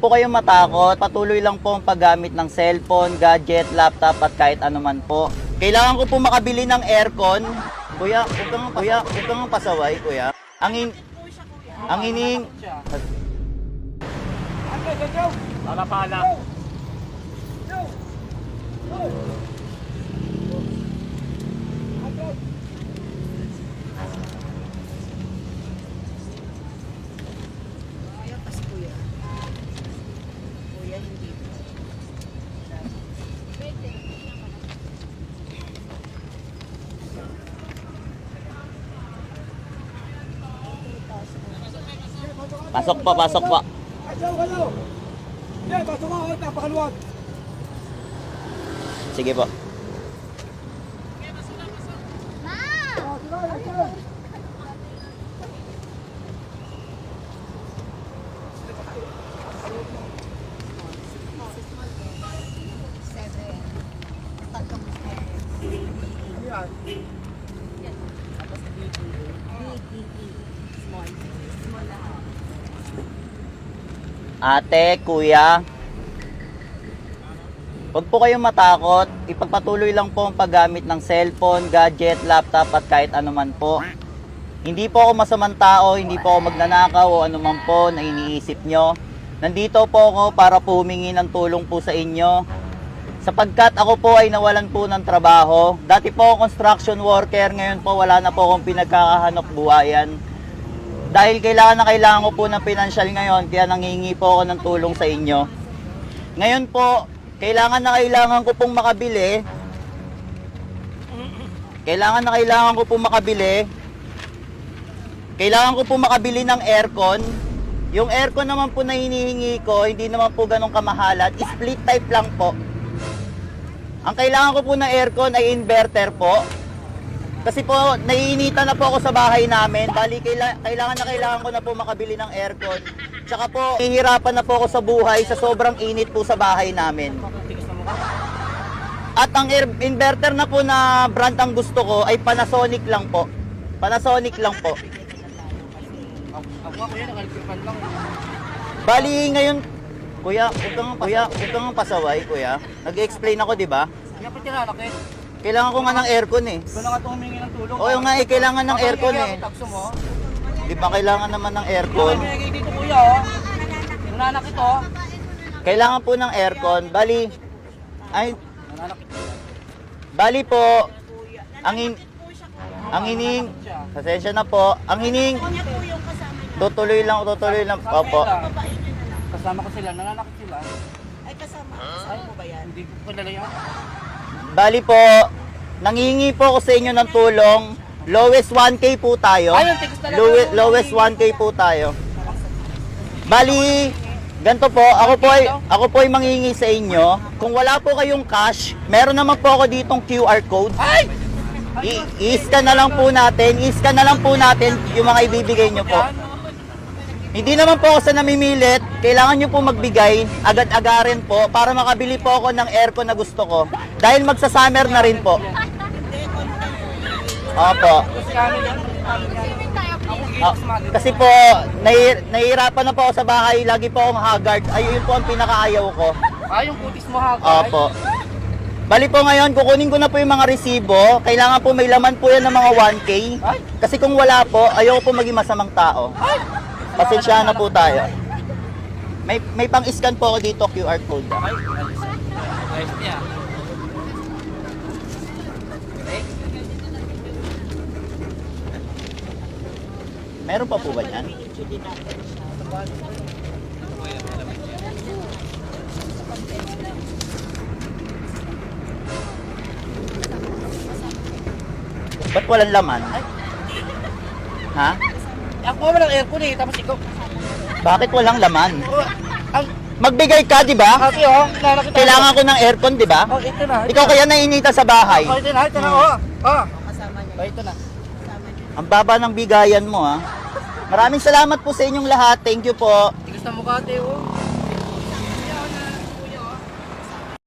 po kayong matakot, patuloy lang po ang paggamit ng cellphone, gadget, laptop at kahit anuman po. Kailangan ko po makabili ng aircon. Kuya, huwag kang, kuya, huwag kang pasaway, kuya. Ang in, ang ining, Para pala. Kuya, pasok pa, pasok pa. Ayaw, ayaw! Hindi, pasok ako, napakaluwag. Sige po. Seven. Tatlong Yan. Ate, kuya, Huwag po kayong matakot, ipagpatuloy lang po ang paggamit ng cellphone, gadget, laptop at kahit anuman po. Hindi po ako masamang tao, hindi po ako magnanakaw o anuman po na iniisip nyo. Nandito po ako para po humingi ng tulong po sa inyo. Sapagkat ako po ay nawalan po ng trabaho. Dati po ako construction worker, ngayon po wala na po akong pinagkakahanap buhayan. Dahil kailangan na kailangan ko po ng pinansyal ngayon, kaya nangingi po ako ng tulong sa inyo. Ngayon po, kailangan na kailangan ko pong makabili. Kailangan na kailangan ko pong makabili. Kailangan ko po makabili ng aircon. Yung aircon naman po na hinihingi ko, hindi naman po ganong kamahalan. Split type lang po. Ang kailangan ko po na aircon ay inverter po. Kasi po, naiinitan na po ako sa bahay namin. Bali, kaila- kailangan na kailangan ko na po makabili ng aircon. Tsaka po, hihirapan na po ako sa buhay sa sobrang init po sa bahay namin. At ang air- inverter na po na brand ang gusto ko ay Panasonic lang po. Panasonic lang po. Bali, ngayon, kuya, huwag kang, kuya, huwag pasaway, kuya. Nag-explain ako, di ba? Kaya pa tinanakit. Kailangan ko nga ng aircon eh. Ikaw na nga ito humingi ng tulong. Oo nga eh, kailangan ng aircon eh. Takso mo. Di ba kailangan naman ng aircon? humingi dito kuya oh. Nananakit oh. Kailangan po ng aircon. Bali, ay, bali po, ang in, ang hining, pasensya na po, ang hining, Kuya po yung kasama niya. tutuloy lang, tutuloy lang, opo. Kasama ko sila, nananakit sila. Ay, kasama. Kasama mo ba yan? Hindi ko kilala yan. Bali po, nangingi po ako sa inyo ng tulong. Lowest 1K po tayo. Ay, yung text talaga. Lowe- lowest 1K po tayo. Bali, ganito po, ako po ay, ako po ay mangingi sa inyo. Kung wala po kayong cash, meron naman po ako ditong QR code. Ay! I- i-scan na lang po natin, i-scan na lang po natin yung mga ibibigay nyo po. Hindi naman po ako sa namimilit, kailangan nyo po magbigay, agad-agarin po, para makabili po ako ng aircon na gusto ko. Dahil magsa-summer na rin po. Opo. Ah, kasi po, nahi- nahihirapan na po ako sa bahay, lagi po akong haggard. Ayun po ang pinakaayaw ko. Ah, yung kutis mo ha. Opo. Bali po ngayon, kukunin ko na po yung mga resibo. Kailangan po may laman po yan ng mga 1K. Kasi kung wala po, ayoko po maging masamang tao. Pasensya na po tayo. May may pang-scan po ako dito QR code. Ay, ayos niya. Meron pa po ba yan? Ba't walang laman? Ha? Ako naman ang aircon eh, tapos ikaw. Bakit walang laman? Oh, ang, Magbigay ka, di ba? Ate oh, nananakit ako. Kailangan ko ng aircon, di ba? Oh, ito na. Ikaw kaya nainita sa bahay. Oh, ito na, ito na, oh. Oh, Kasama niya. oh ito na. Ang baba ng bigayan mo, ha? Maraming salamat po sa inyong lahat. Thank you po. Tigas na mukha ate oh.